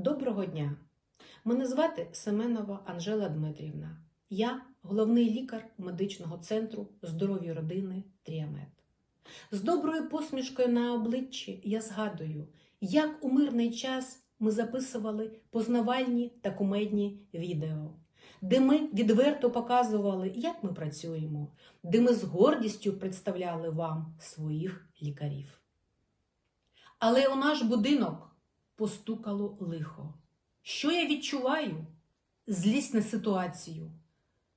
Доброго дня! Мене звати Семенова Анжела Дмитрівна. Я головний лікар медичного центру здоров'я родини Тріамет. З доброю посмішкою на обличчі я згадую, як у мирний час ми записували познавальні та кумедні відео, де ми відверто показували, як ми працюємо, де ми з гордістю представляли вам своїх лікарів. Але у наш будинок постукало лихо. Що я відчуваю? Злість на ситуацію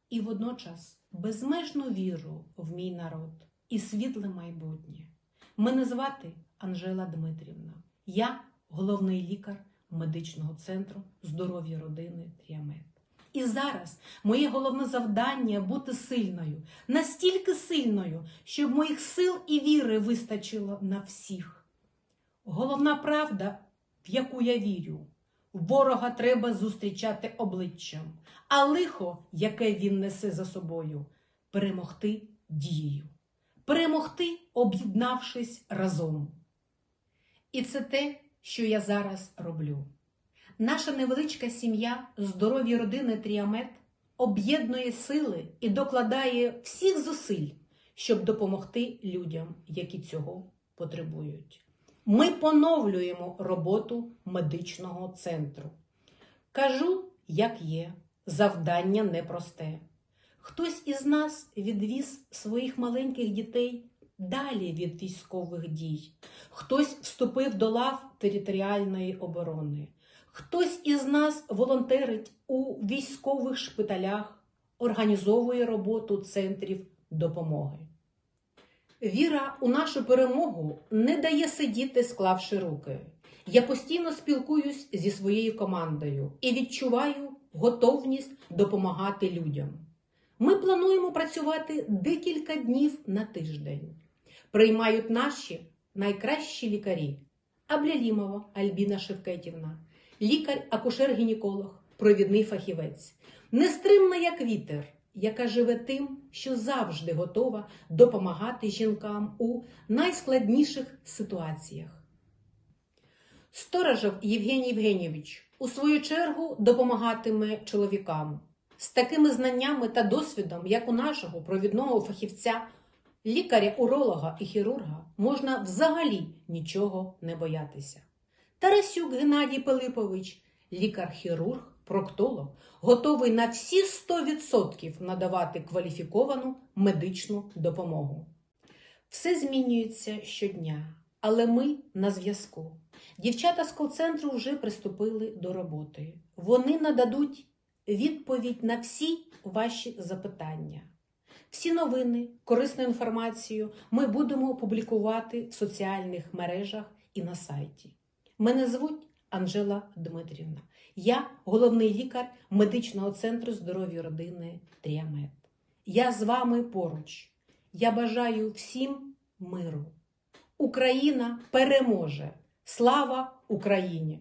і водночас безмежну віру в мій народ і світле майбутнє. Мене звати Анжела Дмитрівна. Я головний лікар медичного центру здоров'я родини Тріамет. І зараз моє головне завдання бути сильною, настільки сильною, щоб моїх сил і віри вистачило на всіх. Головна правда, в яку я вірю, ворога треба зустрічати обличчям, а лихо, яке він несе за собою, перемогти дією, перемогти, об'єднавшись разом. І це те, що я зараз роблю. Наша невеличка сім'я здоров'я родини Тріамет об'єднує сили і докладає всіх зусиль, щоб допомогти людям, які цього потребують. Ми поновлюємо роботу медичного центру. Кажу, як є, завдання непросте. Хтось із нас відвіз своїх маленьких дітей далі від військових дій, хтось вступив до лав територіальної оборони, хтось із нас волонтерить у військових шпиталях, організовує роботу центрів допомоги. Віра у нашу перемогу не дає сидіти, склавши руки. Я постійно спілкуюсь зі своєю командою і відчуваю готовність допомагати людям. Ми плануємо працювати декілька днів на тиждень. Приймають наші найкращі лікарі: Аблялімова Альбіна Шевкетівна, лікар-акушер-гінеколог, провідний фахівець, нестримна як вітер, яка живе тим, що завжди готова допомагати жінкам у найскладніших ситуаціях. Сторожев Євгеній Євгенійович у свою чергу допомагатиме чоловікам з такими знаннями та досвідом, як у нашого провідного фахівця, лікаря, уролога і хірурга, можна взагалі нічого не боятися. Тарасюк Геннадій Пилипович, лікар-хірург, проктолог, готовий на всі 100% надавати кваліфіковану медичну допомогу. Все змінюється щодня, але ми на зв'язку. Дівчата з кол-центру вже приступили до роботи. Вони нададуть відповідь на всі ваші запитання. Всі новини, корисну інформацію ми будемо публікувати в соціальних мережах і на сайті. Мене звуть Анжела Дмитрівна. Я головний лікар медичного центру здоров'я родини Тріамет. Я з вами поруч. Я бажаю всім миру. Україна переможе. Слава Україні!